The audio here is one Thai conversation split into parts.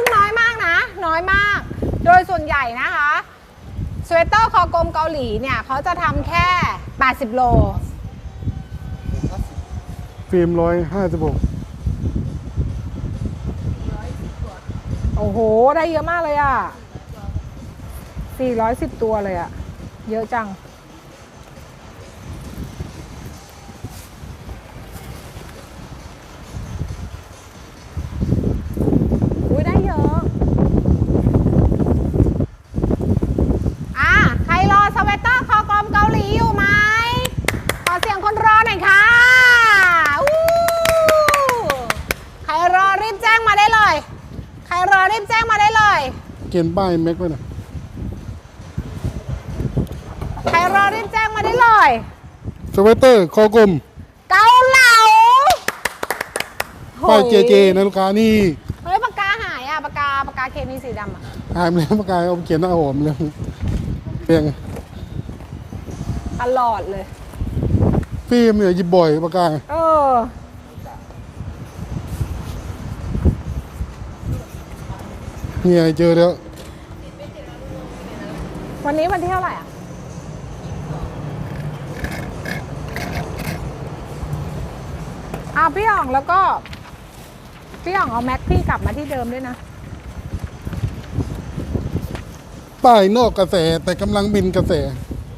ซึ่งน้อยมากนะ น้อยมาก โดยส่วนใหญ่นะคะสเวตเตอร์คอกลมเกาหลีเนี่ยเขาจะทำแค่ 80 โล ฟิล์มร้อยห้าสิบหกโอ้โห ได้เยอะมากเลยอะ 410 ตัวเลยอะ เยอะจัง อุ้ยได้เยอะ อะ ใครรอสเวตเตอร์คอกลมเกาหลีอยู่ไหม ขอเสียงคนรอหน่อยค่ะอู้ใครรอรีบแจ้งมาได้เลย ใครรอรีบแจ้งมาได้เลย เกณฑ์ป้ายแม็กไว้หน่อยใครรอรีบแจ้งมาได้เลย สเวตเตอร์คอกลมเกาเหลาป้ายเจเจโอ้นะลูกค้านี่เฮ้ยปากกาหายอะปากกาปากกาเคมีสีดำอะหายไปแล้วปากกาเอาไปเขียนหน้าหอมเลยเพียงตลอดเลยฟิล์มเนี่ยหยิบบ่อยปากกาเออเนี่ยเจอแล้ว วันนี้วันที่เท่าไหร่อะอ้าวพี่อ่องแล้วก็ พี่อ่องเอาแม็กพี่กลับมาที่เดิมด้วยนะ ป้ายนอกกระแสแต่กำลังบินกระแส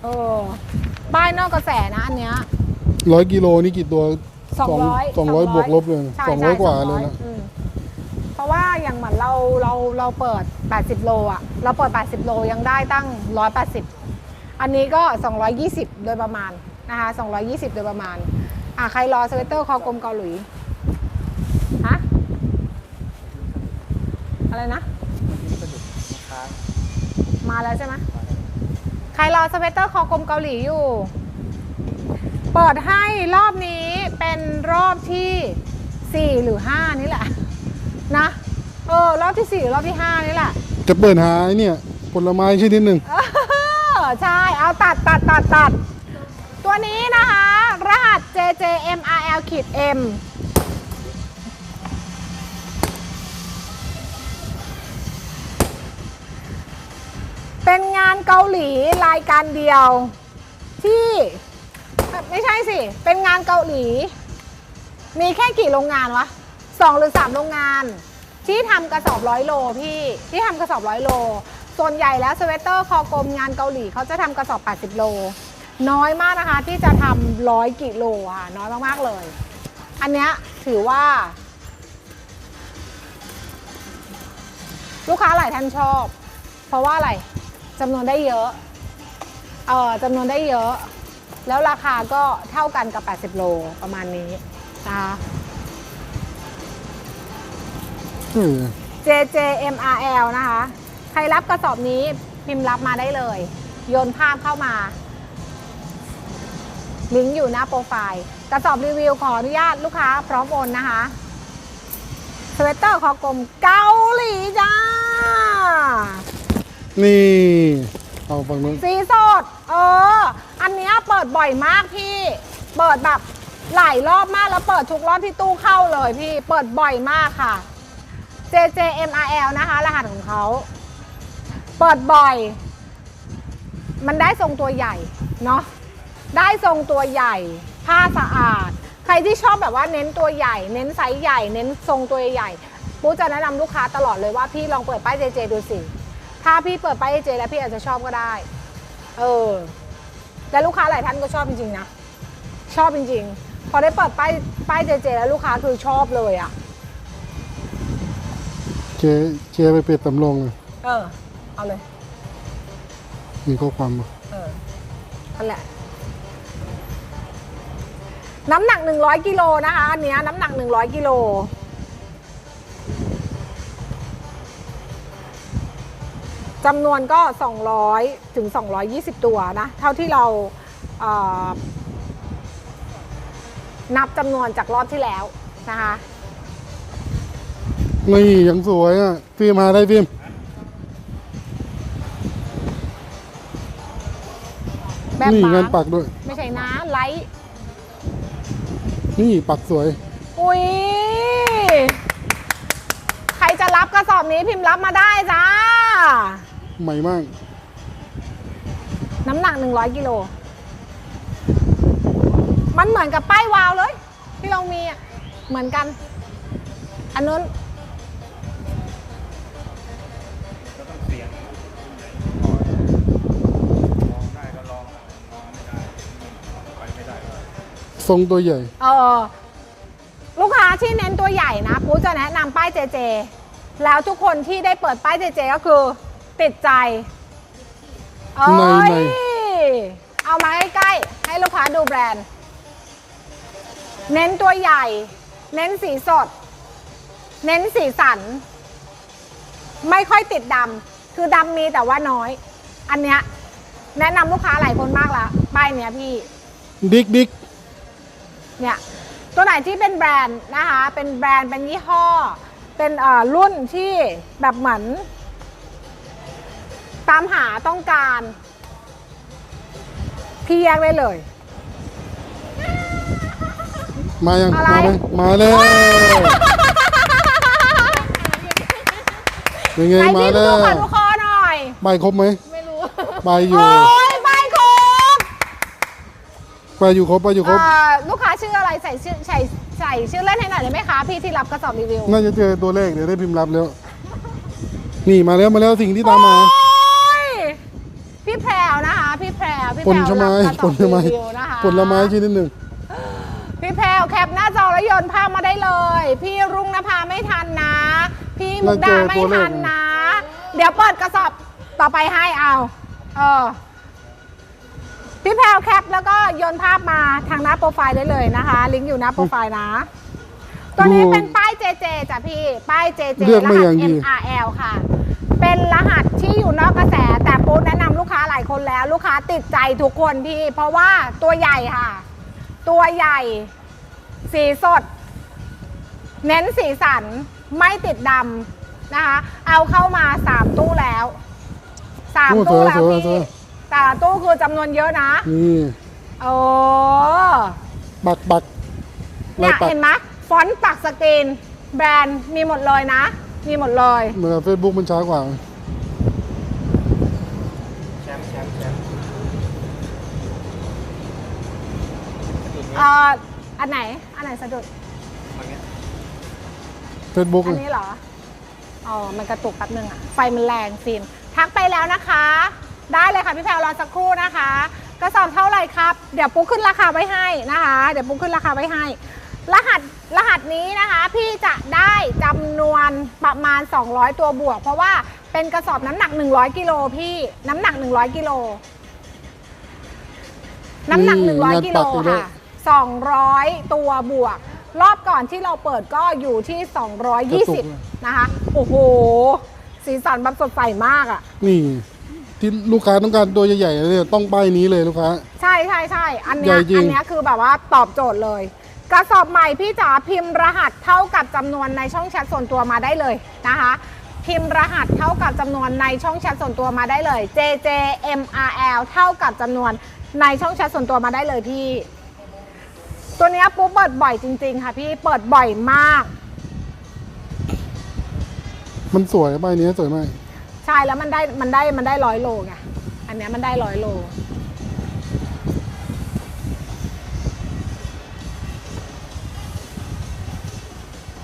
เออป้ายนอกกระแสนะอันเนี้ยร้อยกิโลนี่กี่ตัวสองร้อยสองร้อยบวกลบเลยใช่สองร้อยใช่กว่า200เลยนะ อืมเพ ราะว่าอย่างเหมือนเราเราเราเปิด 80 โลอะเราเปิด 80 โลยังได้ตั้ง 180 อันนี้ก็ 220 โดยประมาณนะคะ 220 โดยประมาณ อะใครรอสเวตเตอร์คอกลมเกาหลีฮะอะไรนะ มาแล้วใช่ไหมใครรอสเวตเตอร์คอกลมเกาหลีอยู่ เปิดให้รอบนี้เป็นรอบที่ 4 หรือ 5 นี่แหละ นะเออรอบที่4หรือรอบที่5นี่แหละจะเปิดหาไอ้เนี่ยผลไม้ชนิดหนึ่งเออใช่เอาตัดตัดตัดตัด ตัวนี้นะคะ รหัส JJMRL ขีด M เป็นงานเกาหลีรายการเดียว ที่ไม่ใช่สิ เป็นงานเกาหลี มีแค่กี่โรงงานวะ สองหรือสามโรงงาน ที่ทำกระสอบร้อยโลพี่ที่ทำกระสอบร้อยโล ส่วนใหญ่แล้วสเวตเตอร์คอกลมงานเกาหลีเขาจะทำกระสอบ 80 โล น้อยมากนะคะที่จะทำร้อยกิโลค่ะน้อยมากๆเลย อันเนี้ยถือว่า ลูกค้าหลายท่านชอบ เพราะว่าอะไรจำนวนได้เยอะ เออจำนวนได้เยอะ แล้วราคาก็เท่ากันกับ 80 โลประมาณนี้นะคะ JJMRL นะคะ ใครรับกระสอบนี้พิมพ์รับมาได้เลย โยนภาพเข้ามา ลิงก์อยู่หน้าโปรไฟล์ กระสอบรีวิวขออนุญาตลูกค้าพร้อมโอนนะคะสเวตเตอร์คอกลมเกาหลีจ้า นี่ เอาฝั่งนู้นสีสด เออ อันเนี้ยเปิดบ่อยมากพี่ เปิดแบบหลายรอบมากแล้วเปิดทุกรอบที่ตู้เข้าเลยพี่ เปิดบ่อยมากค่ะ JJMRL นะคะ รหัสของเขา เปิดบ่อย มันได้ทรงตัวใหญ่ เนาะได้ทรงตัวใหญ่ ผ้าสะอาด ใครที่ชอบแบบว่าเน้นตัวใหญ่ เน้นไซส์ใหญ่ เน้นทรงตัวใหญ่ปูจะแนะนำลูกค้าตลอดเลยว่าพี่ลองเปิดป้าย JJ ดูสิ ถ้าพี่เปิดป้าย JJ แล้วพี่อาจจะชอบก็ได้ เออ แต่ลูกค้าหลายท่านก็ชอบจริงๆนะ ชอบจริงๆ พอได้เปิดป้ายป้าย JJ แล้วลูกค้าคือชอบเลยอะ่ะ เจเจไปเป็ดตำลงเลยเออ เอาเลย มีข้อความมาเออนั่นแหละ น้ำหนัก100กิโลนะคะอันเนี้ยน้ำหนัก100กิโล จำนวนก็ 200 ถึง 220 ตัวนะ เท่าที่เราเอ่อนับจำนวนจากรอบที่แล้วนะคะ นี่ยังสวยอะฟิล์มหาได้ฟิล์มแบบนี่บางงานปักด้วย ไม่ใช่นะไลท์นี่ปักสวย อุ้ยใครจะรับกระสอบอบนี้พิมพ์รับมาได้จ้า ใหม่มาก น้ำหนัก 100 กิโล มันเหมือนกับป้ายวาวเลย ที่เรามีอะ เหมือนกัน อันนู้น ทรงตัวใหญ่ เออลูกค้าที่เน้นตัวใหญ่นะปูจะแนะนำป้ายเจเจ แล้วทุกคนที่ได้เปิดป้ายเจเจก็คือ ติดใจเอ้ในยใน เอามาใกล้ๆให้ลูกค้าดูแบรนด์ เน้นตัวใหญ่ เน้นสีสด เน้นสีสัน ไม่ค่อยติดดำคือดำมีแต่ว่าน้อย อันเนี้ยแนะนำลูกค้าหลายคนมากแล้วป้ายเนี้ยพี่ ดิกดิก เนี่ยตัวไหนที่เป็นแบรนด์นะคะเป็นแบรนด์เป็นยี่ห้อ เป็นเอ่อรุ่นที่แบบเหมือน ตามหาต้องการพี่แยกได้เลย มายังอะไร มาไหมมาแล้วเป็นไงไหนมาพี่แล้ดูวขอดูคอหน่อย ใบครบไหมไม่รู้ ใบอยู่ โอ้ยใบครบ ใบอยู่ครบใบอยู่ครบ เอ่อลูกค้าชื่ออะไรใส่ชื่อใส่ใส่ชื่อเล่นให้หน่อยได้ไหมคะพี่ที่รับกระสอบรีวิว น่าจะเจอตัวเลขเดี๋ยวได้พิมพ์รับแล้ว นี่มาแล้วมาแล้วสิ่งที่ตามมา โอ้ยพี่แพรวนะคะพี่แพรวพี่ผแพรลวชะไม้รับกระสผอบลไม้รีวิวนะคะผลไม้ชนิดหนึ่ง พี่แพรวแคปหน้าจอแล้วโยนภาพมาได้เลย พี่รุ่งนภาไม่ทันนะ พี่มุกดาไม่ทันนะ เดี๋ยวเปิดกระสอบต่อไปให้เอา เออ พี่แพรวแคปแล้วก็โยนภาพมาทางหน้าโปรไฟล์ได้เลยนะคะ ลิงก์อยู่หน้าโปรไฟล์นะ ตัวนี้เป็นป้าย JJ จ้ะพี่ ป้าย JJ เลือกรมาอหัย่างสดี MRL ค่ะ เป็นรหัสที่อยู่นอกกระแส แต่ปูแนะนำลูกค้าหลายคนแล้ว ลูกค้าติดใจทุกคนพี่ เพราะว่าตัวใหญ่ค่ะ ตัวใหญ่ สีสด เน้นสีสันไม่ติดดำนะคะ เอาเข้ามาสามตู้แล้วสามโอ้ตู้สวยแล้วสวยพี่ สวย แต่ละตู้คือจำนวนเยอะนะ นี่โอ้ปักปักลาเนี่ยยปักเห็นไหมฟอนต์ปักสกรีน แบรนด์มีหมดเลยนะ มีหมดเลยเมื่อเฟซบุ๊กมันช้ากว่า แชมป์แชมป์แชมป์เอ่อ อันไหน อันไหนสะดุดมันเนี้ย เฟซบุ๊กอันนี้เหรอ อ๋อ มันกระตุกแป๊บนึงอะไฟมันแรงฟิล์มทักไปแล้วนะคะ ได้เลยค่ะพี่แพรวรอสักครู่นะคะกระสอบเท่าไหร่ครับ เดี๋ยวปุ๊กขึ้นราคาไว้ให้นะคะ เดี๋ยวปุ๊กขึ้นราคาไว้ให้ รหัสรหัสนี้นะคะ พี่จะได้จำนวนประมาณ 200 ตัวบวก เพราะว่าเป็นกระสอบน้ำหนัก 100กิโลพี่น้ำหนัก 100กิโลน้ำหนักนี่งาน100กิโลปักอีกแล้วค่ะ 200 ตัวบวก รอบก่อนที่เราเปิดก็อยู่ที่ 220 นะคะ โอ้โห สีสันแบบสดใสมากอะ่ะนี่ ที่ลูกค้าต้องการตัวใหญ่ๆเนี่ยต้องป้ายนี้เลยลูกค้า ใช่ใช่ใช่อันใหเนี้ญ่ยจริง อันเนี้ยคือแบบว่าตอบโจทย์เลย กระสอบใหม่พี่จ๋าพิมพ์รหัสเท่ากับจำนวนในช่องแชทส่วนตัวมาได้เลยนะคะ พิมพ์รหัสเท่ากับจำนวนในช่องแชทส่วนตัวมาได้เลย JJMRL เท่ากับจำนวนในช่องแชทส่วนตัวมาได้เลยพี่ ตัวเนี้ยปุ๊บเปิดบ่อยจริง ๆ ค่ะพี่เปิดบ่อยมาก มันสวยป้ายนี้สวยมาก ใช่แล้วมันได้มันได้มันได้ร้อยโลไงอันเนี้ยมันได้ร้อยโล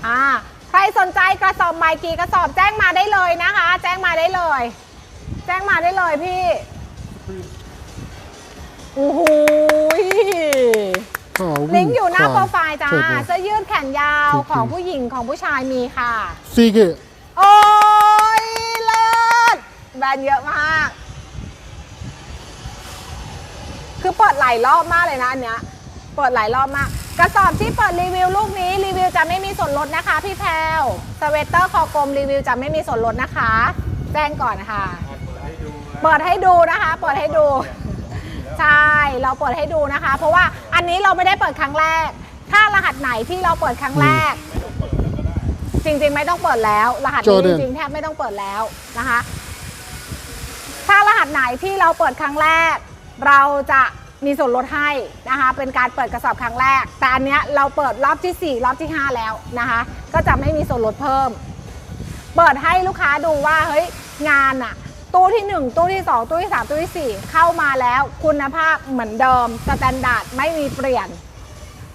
อ่าใครสนใจกระสอบใหม่กี่กระสอบแจ้งมาได้เลยนะคะ แจ้งมาได้เลย แจ้งมาได้เลยพี่โอ้โหยก็เอาลิงก์อยู่หน้าโปรไฟล์จ้าใช่ครับเสื้อยืดแขนยาวจริงๆของผู้หญิงของผู้ชายมีค่ะซีเกะโอ้ยเลิศ แบรนด์เยอะมาก คือเปิดหลายรอบมากเลยนะอันเนี้ย เปิดหลายรอบมาก กระสอบที่เปิดรีวิวลูกนี้รีวิวจะไม่มีส่วนลดนะคะ พี่แพลวสเวตเตอร์คอกลมรีวิวจะไม่มีส่วนลดนะคะ แจ้งก่อนนะคะเปิดให้ดูนะเปิดให้ดูนะคะ เปิดให้ดู ใช่ เราเปิดให้ดูนะคะ เพราะว่าอันนี้เราไม่ได้เปิดครั้งแรก ถ้ารหัสไหนที่เราเปิดครั้งแรกจริง ๆ ไม่ต้องเปิดแล้ว รหัสนี้จริงๆแทบไม่ต้องเปิดแล้วนะคะ ถ้ารหัสไหนที่เราเปิดครั้งแรก เราจะมีส่วนลดให้นะคะ เป็นการเปิดกระสอบครั้งแรก แต่อันเนี้ยเราเปิดรอบที่ 4 รอบที่ 5 แล้วนะคะ ก็จะไม่มีส่วนลดเพิ่ม เปิดให้ลูกค้าดูว่าเฮ้ยงานอะตู้ที่ 1 ตู้ที่ 2 ตู้ที่ 3 ตู้ที่ 4 เข้ามาแล้วคุณภาพเหมือนเดิมสแตนดาร์ดไม่มีเปลี่ยน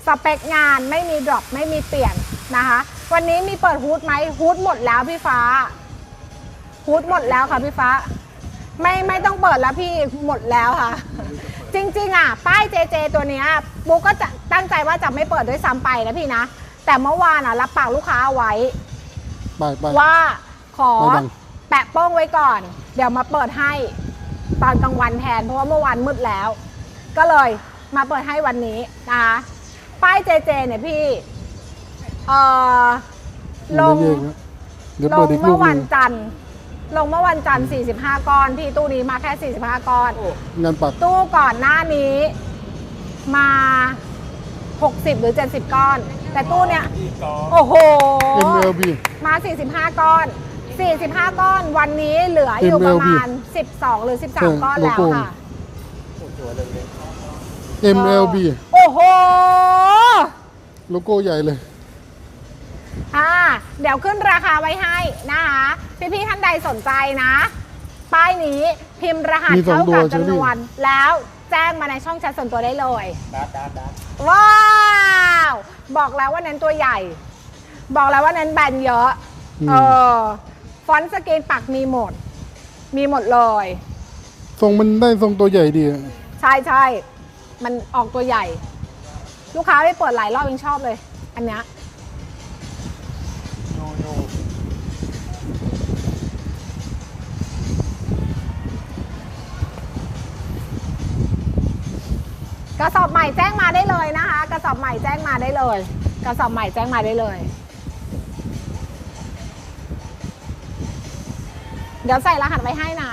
สเปคงานไม่มีดรอปไม่มีเปลี่ยนนะคะ วันนี้มีเปิดฮูดไหมฮูดหมดแล้วพี่ฟ้าฮูดหมดแล้วค่ะพี่ฟ้า ไม่ไม่ต้องเปิดแล้วพี่หมดแล้วค่ะ จริงๆอะป้าย JJ ตัวเนี้ยบุ๊กก็จะตั้งใจว่าจะไม่เปิดด้วยซ้ำไปนะพี่นะ แต่เมื่อวานอะรับปากลูกค้าเอาไว้ ไปไปว่าขอไม่ดัง แปะโป้งไว้ก่อน เดี๋ยวมาเปิดให้ตอนกลางวันแทน เพราะว่าเมื่อวานมืดแล้ว ก็เลยมาเปิดให้วันนี้นะคะป้ายเจเจเนี่ยพี่เอ่อลงไม่แยกนะเดี๋ยวลเปิงดอีกลูเมื่กอหวันึนงจันทร์ ลงเมื่อวันจันทร์45 ก้อน พี่ตู้นี้มาแค่ 45 ก้อนงานปักตู้ก่อนหน้านี้มา 60 หรือ 70 ก้อน แต่ตู้เนี้ยที่กองโอ้โห MLB มา 45 ก้อน 45 ก้อน วันนี้เหลืออยู่ประมาณ 12 หรือ13 ก้อนแล้วค่ะ MLB โอ้โห โลโก้ใหญ่เลย อ่าเดี๋ยวขึ้นราคาไว้ให้นะคะพี่ๆท่านใดสนใจนะ ป้ายนี้พิมพ์รหัสมีสองเท่ากับตัวใช่ไหม จำนวนแล้วแจ้งมาในช่องแชทส่วนตัวได้เลย ดัดดัดดัดว้าว บอกแล้วว่าเน้นตัวใหญ่ บอกแล้วว่าเน้นแบนเยอะ อืม เออ ฟอนต์สกรีนปักมีหมด มีหมดเลย ทรงมันได้ทรงตัวใหญ่ดีอะใช่ใช่ มันออกตัวใหญ่ ลูกค้าไปเปิดหลายรอบยังชอบเลย อันเนี้ยโย ระสอบใหม่แจ้งมาได้เลยนะคะ กระสอบใหม่แจ้งมาได้เลย กระสอบใหม่แจ้งมาได้เลย เดี๋ยวใส่รหัสไว้ให้นะ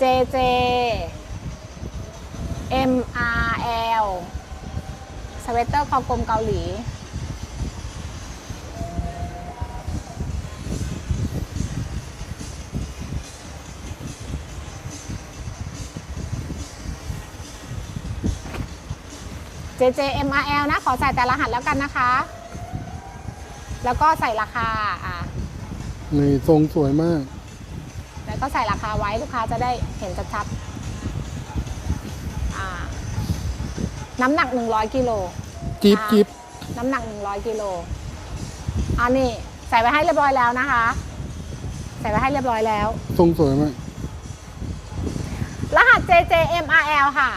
JJ MRL สเวตเตอร์คอกลมเกาหลี JJ MRL นะ ขอใส่แต่รหัสแล้วกันนะคะ แล้วก็ใส่ราคาอะนี่ทรงสวยมาก แล้วก็ใส่ราคาไว้ลูกค้าจะได้เห็นชัดๆอ่าน้ำหนัก 100กิโลจิ๊บจิ๊บน้ำหนัก 100กิโลอันนี้ใส่ไว้ให้เรียบร้อยแล้วนะคะ ใส่ไว้ให้เรียบร้อยแล้ว ทรงสวยมาก รหัส JJMRL ค่ะ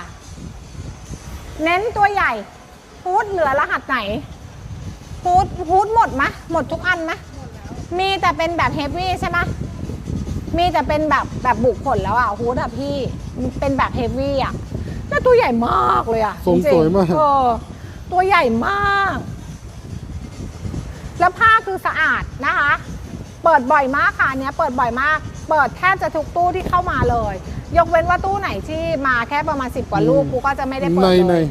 เน้นตัวใหญ่ฮูดเหลือรหัสไหนฮูดฮูดหมดไหมหมดทุกอันไหมมีแต่เป็นแบบเฮฟวี่ใช่ไหมมีแต่เป็นแบบแบบบุกผลแล้วอะฮูดอะพี่เป็นแบบเฮฟวี่อะแล้วตัวใหญ่มากเลยอะทรงจๆสวยมากเออตัวใหญ่มาก แล้วผ้าคือสะอาดนะคะ เปิดบ่อยมากค่ะอันเนี้ยเปิดบ่อยมาก เปิดแทบจะทุกตู้ที่เข้ามาเลย ยกเว้นว่าตู้ไหนที่มาแค่ประมาณ 10 กว่าลูกอืมกูก็จะไม่ได้เปิดในในเลย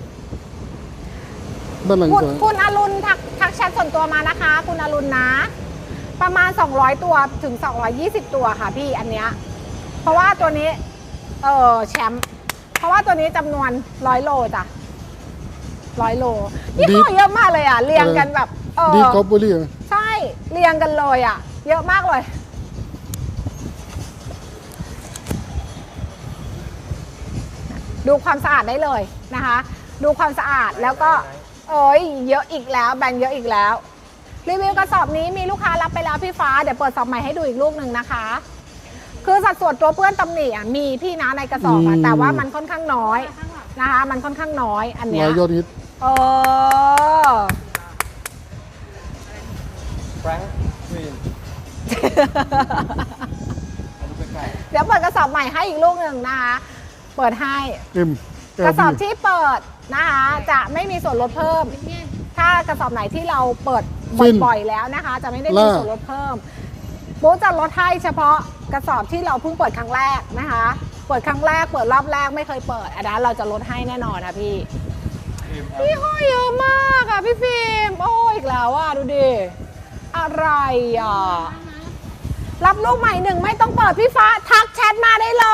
ด้านหลังคุณสวยคุณอรุณทักทักแชทส่วนตัวมานะคะ คุณอรุณนะ ประมาณ 200 ตัวถึง 220 ตัวค่ะพี่อันเนี้ยเพราะว่าตัวนี้ เออแชมป์เพราะว่าตัวนี้จำนวนร้อยโลจ้ะร้อยโลยี่ห้อเยอะมากเลยอะเรียงกันแบบ เออดีคอปเบอรี่ใช่เรียงกันเลยอะ เยอะมากเลย ดูความสะอาดได้เลยนะคะ ดูความสะอาดแล้วก็เอ้ยเยอะอีกแล้วแบรนด์เยอะอีกแล้ว รีวิวกระสอบนี้มีลูกค้ารับไปแล้วพี่ฟ้าเดี๋ยวเปิดสอบใหม่ให้ดูอีกลูกหนึ่งนะคะ คือสัดส่วนตัวเปื้อนตำหนิอะมีพี่นะในกระสอบอะแต่ว่ามันค่อนข้างน้อยนะคะ มันค่อนข้างน้อยอันเนี้ลายยยอดฮิตเออ แฟรงค์ควีนอันนี้ใกล้เดี๋ยวเปิดกระสอบใหม่ให้อีกลูกหนึ่งนะคะ เปิดให้เอ็มกระสอบที่เปิดนะคะ จะไม่มีส่วนลดเพิ่ม ถ้ากระสอบไหนที่เราเปิดบ่อยๆแล้วนะคะ จะไม่ได้มีส่วนลดเพิ่มโบ๊ทจะลดให้เฉพาะกระสอบที่เราเพิ่งเปิดครั้งแรกนะคะ เปิดครั้งแรกเปิดรอบแรกไม่เคยเปิดอันนั้นเราจะลดให้แน่นอนนะพี่ๆทีมพี่ห้อยเยอะมากอะพี่ฟิล์มโอ้ยอีกแล้วอะดูดิอะไรอะ รับลูกใหม่หนึ่งไม่ต้องเปิดพี่ฟ้าทักแชทมาได้เล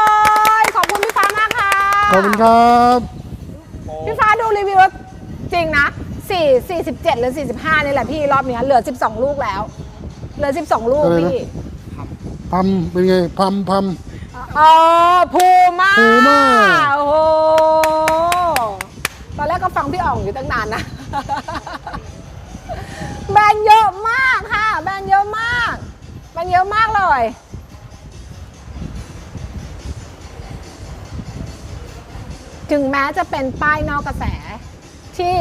ย ขอบคุณพี่ฟ้ามากค่ะ ขอบคุณครับพี่ฟ้าดูรีวิวแล้วจริงนะ4 47 หรือ 45นี่แหละพี่รอบเนี้ยเหลือ 12 ลูกแล้ว เหลือ 12 ลูกอะไรนะพี่พัมเป็นไงพัมพัมอ๋อภูมาภูมาโอ้โหตอนแรกก็ฟังพี่อ่องอยู่ตั้งนานนะ แบรนด์เยอะมากค่ะ แบรนด์เยอะมาก แบรนเยอะมากเลยถึงแม้จะเป็นป้ายนอกกระแสที่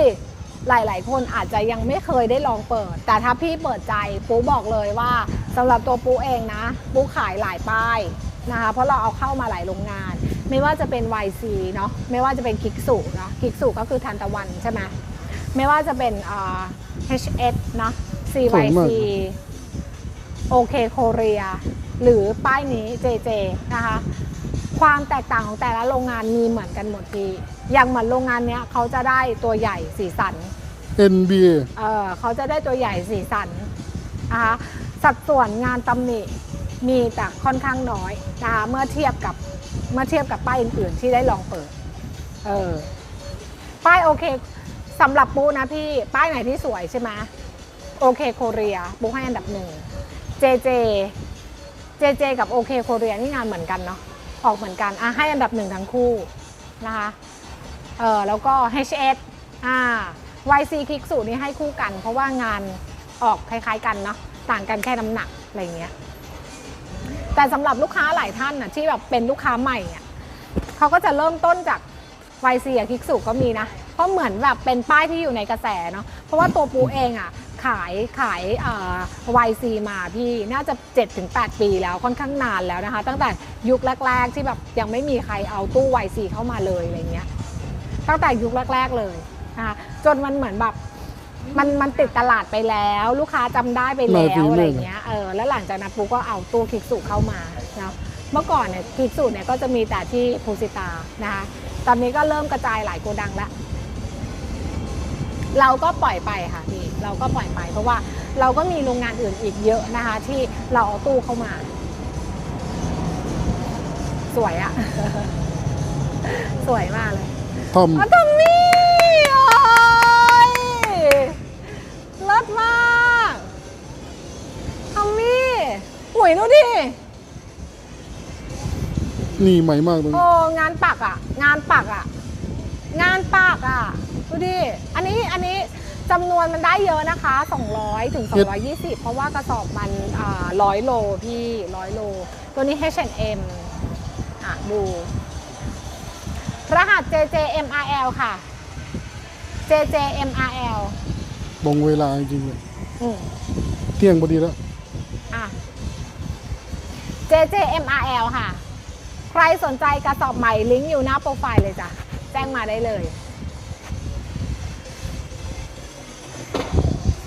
หลาย ๆ คนอาจจะยังไม่เคยได้ลองเปิด แต่ถ้าพี่เปิดใจปูบอกเลยว่าสำหรับตัวปูเองนะ ปูขายหลายป้ายนะคะเพราะเราเอาเข้ามาหลายโรงงาน ไม่ว่าจะเป็น YC เนาะไม่ว่าจะเป็นคิกสุเนาะคิกสุก็คือทันตะวันใช่ไหมไม่ว่าจะเป็นอ่า HS เนาะสวาก CYC โอเคโคเรียหรือป้ายนี้ JJ นะคะ ความแตกต่างของแต่ละโรงงานมีเหมือนกันหมดทีอย่างเหมือนโรงงานเนี้ยเขาจะได้ตัวใหญ่สีสัน NBA เออเขาจะได้ตัวใหญ่สีสันนะคะสัดส่วนงานตำหนิมีแต่ค่อนข้างน้อยนะคะเมื่อเทียบกับเมื่อเทียบกับป้ายอื่นๆที่ได้ลองเปิดเออป้ายโอเคสำหรับปูนะพี่ ป้ายไหนที่สวยใช่ไหมโอเคโคเรียปูให้อันดับหนึ่ง JJ JJ กับโอเคโคเรียนี่งานเหมือนกันเนาะออกเหมือนกันอะให้อันดับหนึ่งทั้งคู่นะคะเออแล้วก็ HS อ่า YC คลิกสูตรนี้ให้คู่กัน เพราะว่างานออกคล้ายๆกันเนาะต่างกันแค่น้ำหนักอะไรเงี้ยแต่สำหรับลูกค้าหลายท่านน่ะที่แบบเป็นลูกค้าใหม่อะเขาก็จะเริ่มต้นจาก YC กับคลิกสูตรก็มีนะเพราะเหมือนแบบเป็นป้ายที่อยู่ในกระแสเนาะเพราะว่าตัวปูเองอะ ขายขายเอ่อ YC มาพี่น่าจะ 7-8 ปีแล้วค่อนข้างนานแล้วนะคะ ตั้งแต่ยุคแรก ๆ ที่แบบยังไม่มีใครเอาตู้ YC เข้ามาเลยอะไรเงี้ยตั้งแต่ยุคแรก ๆเลยนะคะจนมันเหมือนแบบมันมันติดตลาดไปแล้ว ลูกค้าจำได้ไปแล้มาดีวมากอะไรเงี้ยเออแล้วหลังจากนั้นปูก็เอาตู้คลิกสูเข้ามาเนาะเมื่อก่อนเนี่ยคลิกสูเนี่ยก็จะมีแต่ที่ภูสิตานะคะตอนนี้ก็เริ่มกระจายหลายโกดังแล้วเราก็ปล่อยไปค่ะพี่ เราก็ปล่อยไป เพราะว่าเราก็มีโรงงานอื่นอีกเยอะนะคะ ที่เราเอาตู้เข้ามา สวยอะสวยมากเลยทอมอะทอมมี่โอ้ยเลิศมากทอมมี่หุยดูดินี่ใหม่มากตรงโอ้นี้งานปักอะ งานปักอะ งานปักอะ ดูดิ อันนี้ อันนี้ จำนวนมันได้เยอะนะคะ 200ถึง220 เพราะว่ากระสอบมันร้อยโลพี่ร้อยโล ตัวนี้ H&M อะดู รหัส JJMRL ค่ะ JJMRL ตรงเวลาจริงๆเลยอืมเที่ยงพอดีแล้ว อะ JJMRL ค่ะ ใครสนใจกระสอบใหม่ลิงก์อยู่หน้าโปรไฟล์เลยจ้ะ แจ้งมาได้เลย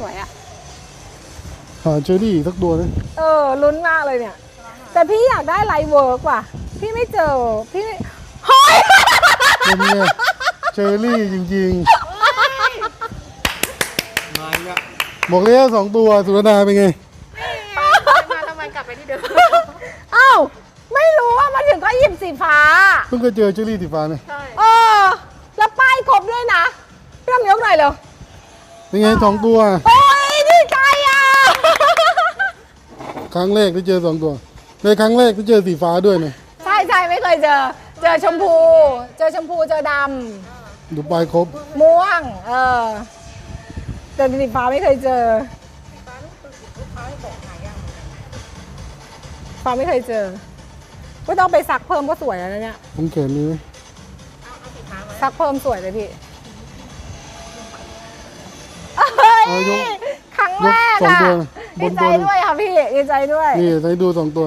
สวยอะหาเชอรี่สักตัวนะเออลุ้นมากเลยเนี่ย แต่พี่อยากได้ไลท์เวิร์กว่ะ พี่ไม่เจอ พี่ไม่เฮ้ยเป็นไงเชอรี่จริงมาอีกแล้วๆ บอกแล้วสองตัวสุรนาเป็นไง มาทำไมกลับไปที่เดิมอ้าวไม่รู้ว่ามาถึงก็หยิบสีฟ้า เพิ่งเคยเจอเชอรี่สีฟ้าเนี่ย ใช่ เออ แล้วป้ายครบด้วยนะพี่ลำยกหน่อยเร็ว เป็นไงสองตัว โอ้ยดีใจอะ ครั้งแรกที่เจอสองตัว ในครั้งแรกที่เจอสีฟ้าด้วยเนี่ยใช่ใช่ไม่เคยเจอ เจอชมพู เจอชมพูเจอดดูปลายครบำม่วง เออแต่สีฟ้าไม่เคยเจอฟ้าไม่เคยเจอ ก็ต้องไปซักเพิ่มก็สวยแล้วนะเนี่ย ผมแขนนี้ไหมซักเพิ่มสวยเลยพี่ เฮ้ยเอายกครั้งแรกยกสองอะตัวบดีนใจบน ด้วยค่ะพี่ดีใจด้วย นี่ให้ดูสองตัว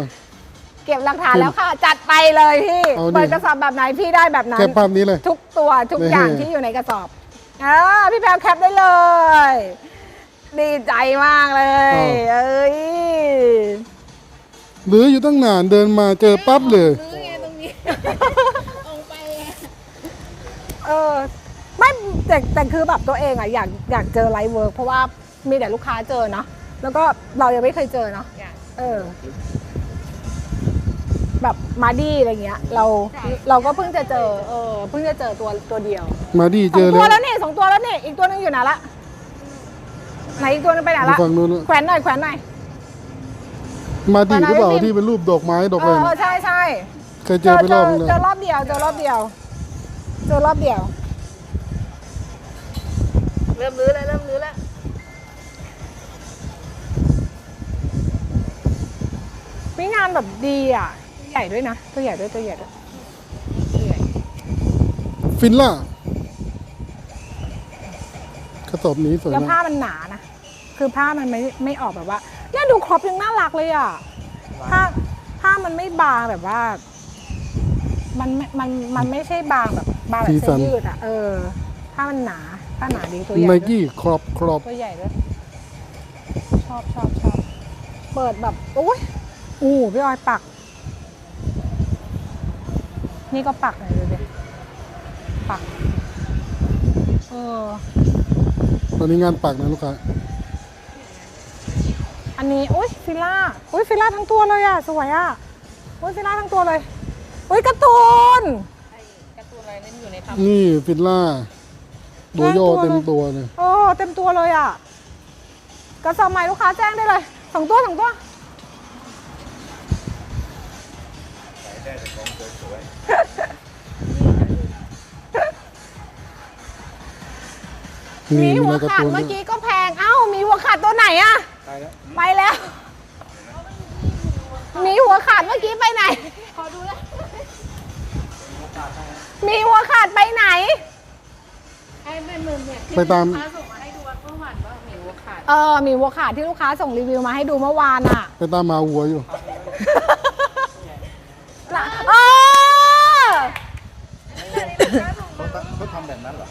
เก็บหลักฐานแล้วค่ะ จัดไปเลยพี่ เอาดิ เปิดกระสอบแบบไหนพี่ได้แบบนั้น แค่ภาพนี้เลย ทุกตัวทุกนี่ อย่างที่อยู่ในกระสอบอ่าพี่แพลวแคปได้เลย ดีใจมากเลย เอ้ยหรืออยู่ตั้งนานเดินมาเจอปั๊บเลยซื้อไงตรงนี้ ออกไปไงเออ ไม่แต่แต่คือแบบตัวเองอะอยากอยากเจอไลฟ์เวิร์กเพราะว่ามีแต่ลูกค้าเจอเนาะแล้วก็เรายังไม่เคยเจอเนาะอยากเออ แบบมาดีอะไรเงี้ย เราเราก็เพิ่งจะเจอ เออเพิ่งจะเจอตัวตัวเดียวมาดีสเจอองตัวแล้แล้ววนี่สองตัวแล้วนี่อีกตัวหนึงอยู่ไหนละไหนอีกตัวนึงไปไหนอยู่ละฝั่งนู้นนะแขวนหน่อยแขวนหน่อย มาดีหรือเปล่าวันไหนที่เป็นรูปดอกไม้ดอกเออะไรอนะใช่ใช่เคยเจอไปรอบนึงเจแล้อวรอบเดียวเจอรอบเดียว เจอรอบเดียว เริ่มรื้อแล้วเริ่มรื้อแล้ววิงานแบบดีอะตัวใหญ่ด้วยนะ ตัวใหญ่ด้วยตัวใหญ่ด้วยตัวใหญ่ฟินล่ากระสอบนี้สวยแล้วผ้ามากมันหนานะ คือผ้ามันไม่ไม่ออกแบบว่า เนี่ยดูครอปยังน่ารักเลยอะ ผ้าผ้ามันไม่บางแบบว่า มันไม่มันมันไม่ใช่บางแบบบางแบบเสื้อยืดอะ เออ ผ้ามันหนา ผ้าหนาดีตัวใหญ่ไนด้วยกี้ครอบครอบตัวใหญ่ด้วยชอบชอบชอบเปิดแบบอุ้ยอู้พี่ออยปัก นี่ก็ปักหน่อยดูดิปัก เออ ตอนนี้งานปักนะลูกค้าอันนี้อุ้ยฟิลล่าอุ้ยฟิลล่าทั้งตัวเลยอะ สวยอะอุ้ยฟิลล่าทั้งตัวเลยอุ้ยการ์ตูนการ์ตูนอะไรนั่นอยู่ในทนี่ฟินล่าโดโยแม่งตัวเลยเต็มตัวเลยโอ้เต็มตัวเลยอะกระสอบใหม่ลูกค้าแจ้งได้เลยสองตัวสองตัวมีนี่มีหัวในการ์ขาดตูนเมื่อด้วยกี้ก็แพง เอ้า มีหัวขาดตัวไหนอะไปแล้ว ไปแล้ว มีหัวขาดเมื่อกี้ไปไหนำขอดูแล้วมีหัวขาดไปไหน ไอ้แม่มึงเนี่ยที่ไปตาม ลูกค้าส่งมาให้ดูว่าเมื่อวานว่าหมิวขาดเออมีหัวขาดที่ลูกค้าส่งรีวิวมาให้ดูเมื่อวานอะไปตามมาหัวอยู่ เออเขาตั้งเขาทำแบบนั้นเหรอ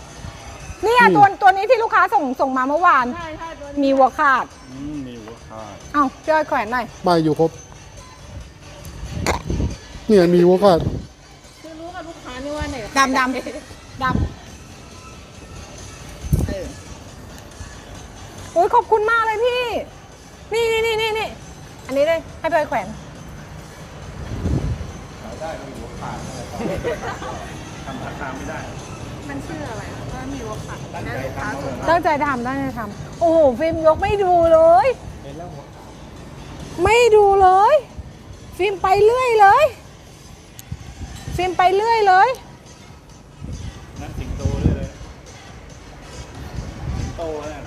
เนี่ยตัวตัวนี้ที่ลูกค้าส่งส่งมาเมื่อวาน ใช่ใช่ตัวมีหัวขาด อืมมีหัวขาดเอ้าพี่อ้อยแขวนหน่อยป้ายอยู่ครบ เนี่ยมีหัวขาดคือรู้กับลูกค้านี่ว่าเนี่ยดำดำดำ โอ้ยขอบคุณมากเลยพี่ นี่นี่นี่นี่นี่อันนี้เลยให้พี่อ้อยแขวนขายได้ก็มีหัวขาดอะไรก็ทำราคาไม่ได้ มันชื่ออะไรว่าหมิวขาดตั้งใจทำเอาเลยนะตั้งใจทำตั้งใจทำโอ้โหฟิล์มยกไม่ดูเลยเห็นแล้วหัวขาดไม่ดูเลย ฟิล์มไปเรื่อยเลย ฟิล์มไปเรื่อยเลยนั่นสิงโตเลยเลยสิงโตเนี่ย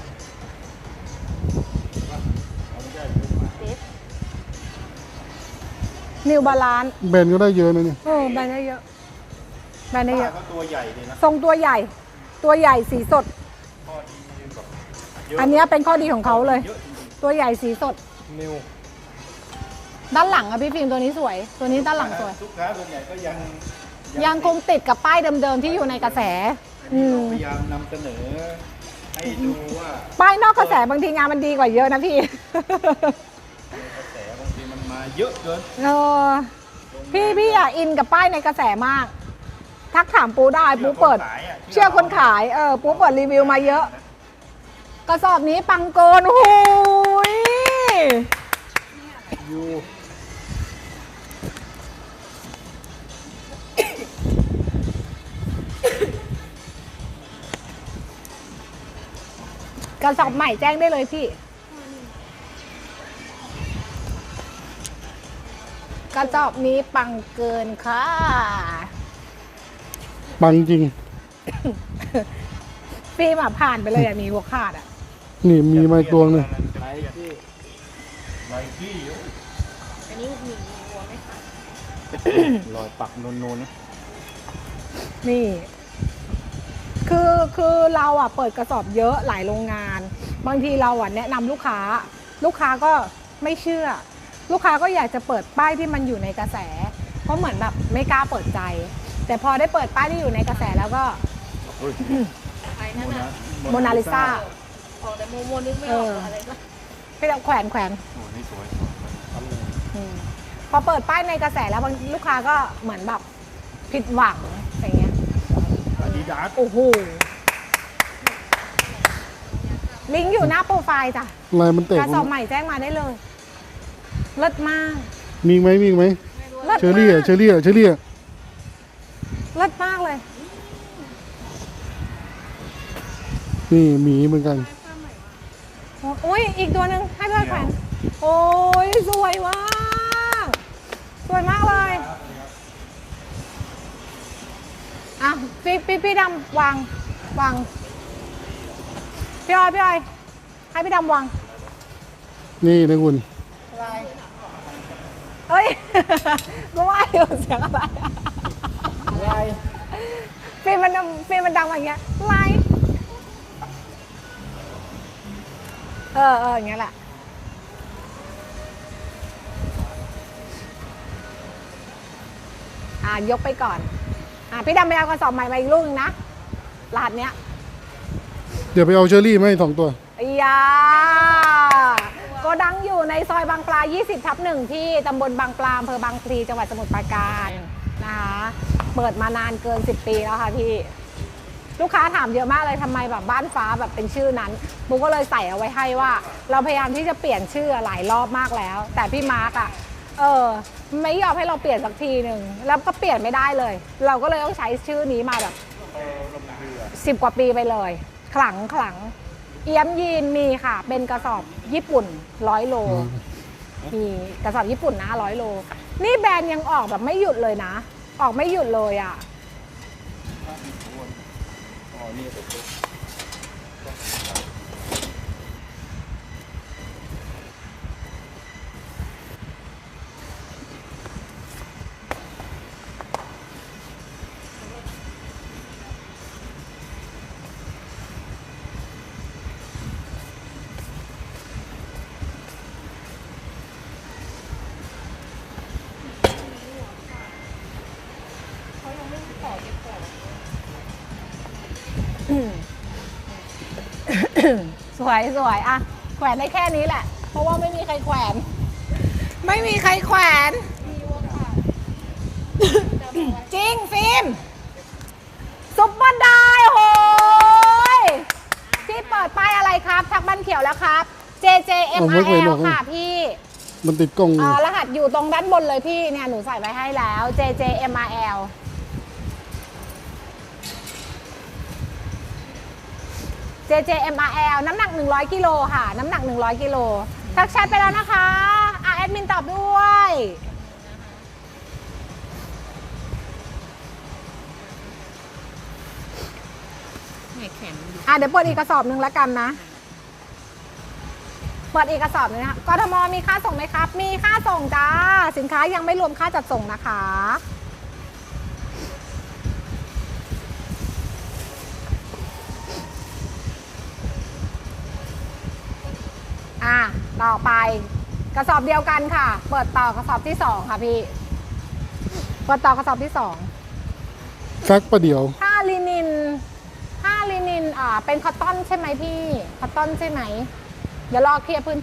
นิวบาลานแบรนด์ก็ได้เยอะนะเนี่ยเออแบรนด์ได้เยอะแบรนด์ได้เยอะป้าก็ตัวใหญ่ดีนะทรงตัวใหญ่ ตัวใหญ่สีสด ข้อดีแบบเยอะอันเนี้ยเป็นข้อดีของเขาเลย เยอะจริงตัวใหญ่สีสด ๆนิวด้านหลังอะพี่ฟิล์มตัวนี้สวย ตัวนี้ด้านหลังสวย ลูกค้าส่วนใหญ่ก็ยังยังคงติดกับป้ายเดิมๆที่อยู่ในกระแส อืม พยายามนำเสนอ ให้ดูว่า ป้ายนอกกระแสบางทีงานมันดีกว่าเยอะนะพี่ เยอะเกินเออพี่พี่อะอินกับป้ายในกระแสมาก ทักถามปูได้ปูเปิด เชื่อคนขายเออปูเปิดรีวิวมาเยอะ กระสอบนี้ปังโกนโอ้โหยอยู่กระสอบใหม่แจ้งได้เลยพี่ กระสอบนี้ปังเกินค่ะ ปังจริง ฟิล์มอะผ่านไปเลยอะมีหัวขาดอะนี่มีไม้ตัวหนึงไนกี้ไนกี้อยู่อันนี้หมิวหัวไม่ขาดรอยปักนูนๆนะนี่ คือคือเราอะเปิดกระสอบเยอะหลายโรงงาน บางทีเราอะแนะนำลูกค้า ลูกค้าก็ไม่เชื่อ ลูกค้าก็อยากจะเปิดป้ายที่มันอยู่ในกระแส เพราะเหมือนแบบไม่กล้าเปิดใจ แต่พอได้เปิดป้ายที่อยู่ในกระแสแล้วก็อุ้ยไอ้นั่นน่ะโมนาลิซาของแต่โมโมนึกไม่ออกเออออะไรก็ให้เราแขวนแขวนโอ้นี่สวยอืมพอเปิดป้ายในกระแสแล้วบางลูกค้าก็เหมือนแบบผิดหวังอย่างเงี้ยอาดิดาสโอ้โหลิงก์อยู่หน้าโปรไฟล์จ้ะลายมันแตกกระสอบใหม่แจ้งมาได้เลย เลิศมากมีอีกไหมมีอีกไหมเลิศเชอรี่มาอะกเชอรี่อะเชอรี่อะเลิศมากเลย นี่หมีเหมือนกันโอุ้ยอีกตัวหนึ่งให้พี่อ้อยแขวนโอ้ยสวยมาก สวยมากเลยอะพี่พี่พี่ดำวางวางพี่อ้อยพี่อ้อยให้พี่ดำวางนี่นะคุณ เฮ้ยก็ว่าอยู่เสียงอะไรอะไรฟิล์มมันดังฟิล์มมันดังมาอย่างเงี้ยอะไรเออเอออย่างเงี้ยแหละอ่ายกไปก่อน อะพี่ดำไปเอากระสอบใหม่มาอีกลูกนึงนะรหัสเนี้ย เดี๋ยวไปเอาเชอรี่มาให้สองตัวอียาโก็ ดังอยู่ในซอยบางปลา 20 ทับหนึ่งที่ตำบลบางปลาอำเภอบางพลีจังหวัดสมุทรปราการนะคะเปิดมานานเกิน 10 ปีแล้วค่ะพี่ ลูกค้าถามเยอะมากเลยทำไมแบบบ้านฟ้าแบบเป็นชื่อนั้นบุ๊กก็เลยใส่เอาไว้ให้ว่า เราพยายามที่จะเปลี่ยนชื่อหลายรอบมากแล้ว แต่พี่มาร์กอะเออไม่ยอมให้เราเปลี่ยนสักทีหนึ่งแล้วก็เปลี่ยนไม่ได้เลย เราก็เลยต้องใช้ชื่อนี้มาแบบสิบกว่าปีไปเลยขลังขลัง เอี้ยมยีนมีค่ะ เป็นกระสอบญี่ปุ่นร้อยโล มีกระสอบญี่ปุ่นนะร้อยโล นี่แบรนด์ยังออกแบบไม่หยุดเลยนะ ออกไม่หยุดเลยอะ อ๋อนี่ สวยสวยอะแขวนได้แค่นี้แหละ เพราะว่าไม่มีใครแขวน ไม่มีใครแขวน จริงฟิล์มซุปเปอร์ได้โอ้ยพี่เปิดป้ายอะไรครับ ทักบ้านเขียวแล้วครับเอาไว้ไว้หน่ JJMRL อยค่ะพี่ มันติดกล้องเอ่อรหัสอยู่ตรงด้านบนเลยพี่เนี่ยหนูใส่ไว้ให้แล้ว JJMRL JJMRL น้ำหนัก 100กิโลค่ะ น้ำหนัก 100กิโลทักแชทไปแล้วนะคะอะแอดมินตอบด้วยไหนแขนมันอยู่อะเดี๋ยวเปิดอีกกระสอบหนึ่งแล้วกันนะ เปิดอีกกระสอบหนึงนะคะกทมมีค่าส่งไหมครับ มีค่าส่งจ้า สินค้ายังไม่รวมค่าจัดส่งนะคะ อะต่อไปกระสอบเดียวกันค่ะ เปิดต่อกระสอบที่สองค่ะพี่ เปิดต่อกระสอบที่สองซักประเดี๋ยวผ้าลินินผ้าลินินอ่าเป็นคอตตอนใช่ไหมพี่ คอตตอนใช่ไหม เดี๋ยวรอเคลียร์พื้น